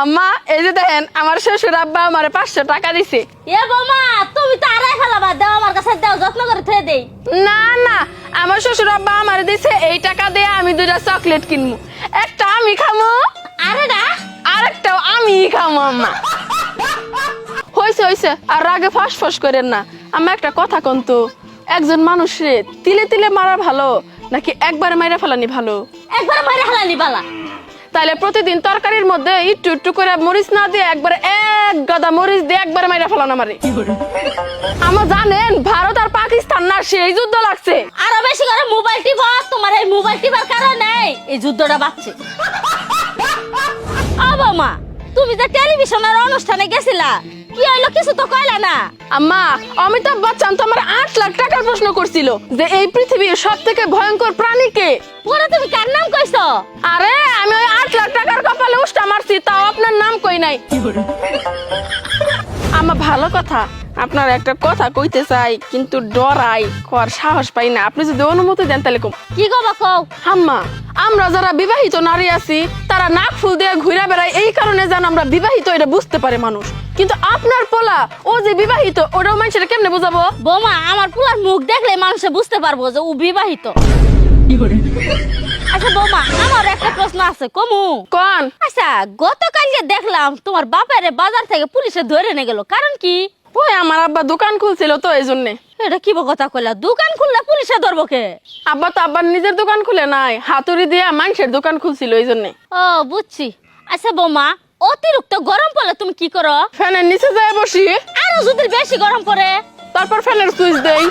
আম্মা এই যে দেখেন আমার শ্বশুর আব্বা আমার পাঁচশো টাকা দিছে। এ বৌমা তুমি তো আড়াই ফেলাবা দাও আমার কাছে দাও যত্ন করে থয়ে দেই। না না আমার শ্বশুর আব্বা আমার দিছে এই টাকা দিয়ে আমি দুটা চকলেট কিনবো। একটা আমি খামো। আরে না আরেকটাও আমি খামো আম্মা। হয়েছে হয়েছে আর রাগে ফাঁস ফাঁস করেন না। আমি একটা কথা কন তো একজন মানুষে তিলে তিলে মারা ভালো নাকি একবারে মাইরা ফেলানি ভালো? একবার মারে হালানি বালা তাইলে প্রতিদিন তরকারির মধ্যে একটু একটু করে মরিচ না দিয়ে একবারে এক গাদা মরিচ দিয়ে একবারে মাইরা ফেলানো আমারে আমার জানেন ভারত আর পাকিস্তান না সেই যুদ্ধ লাগছে। আরও বেশি করে মোবাইল টিপ তোমার এই মোবাইল টিপার কারণে। এই যুদ্ধটা বাড়ছে ও বৌমা তুমি যে টেলিভিশনের অনুষ্ঠানে গেছিলা কি হইল কিছু তো কইলা না? আম্মা অমিতাভ বচ্চন তোমার আট লাখ টাকার প্রশ্ন করছিল যে এই পৃথিবীর সব থেকে ভয়ঙ্কর প্রাণী কে? পরে তুমি কার নাম কইছো? আরে আমি ওই আট লাখ টাকার কপালে উষ্টা মারছি তাও আপনার নাম কই নাই? আমার ভালো কথা আপনার একটা কথা কইতে চাই কিন্তু ডরাই কর সাহস পাই না। আপনি যদি অনুমতি দেন তাহলে কি গো কও? আম্মা আমরা যারা বিবাহিত নারী আছি তারা নাক ফুল দিয়ে ঘুরে বেড়াই এই কারণে যেন আমরা বিবাহিত এটা বুঝতে পারে মানুষ। কিন্তু আপনার পোলা ও যে বিবাহিত ওটাও মানুষের কেমনে বুঝাবো? বোমা আমার পোলার মুখ দেখলে মানুষে বুঝতে পারব যে ও বিবাহিত। আচ্ছা বৌমা আমার একটা প্রশ্ন আছে কমু। কন? আচ্ছা গতকালকে দেখলাম তোমার বাপের বাজার থেকে পুলিশে ধরে নিয়ে গেল। কারণ কি? ওই আমার আব্বা দোকান খুলছিল তো এই জন্যে। এটা কি কথা কইলা? দোকান খুললে পুলিশে ধরবো কে? আব্বা তো আব্বার নিজের দোকান খুলে নাই হাতুড়ি দিয়ে মানুষের দোকান খুলছিল এই জন্যে। ও বুঝছি। আচ্ছা বৌমা অতিরিক্ত গরম পড়লে তুমি কি করো? ফ্যানের নিচে যায় বসি। আরও যদি বেশি গরম পড়ে। তারপর ফ্যানের সুইচ দেই।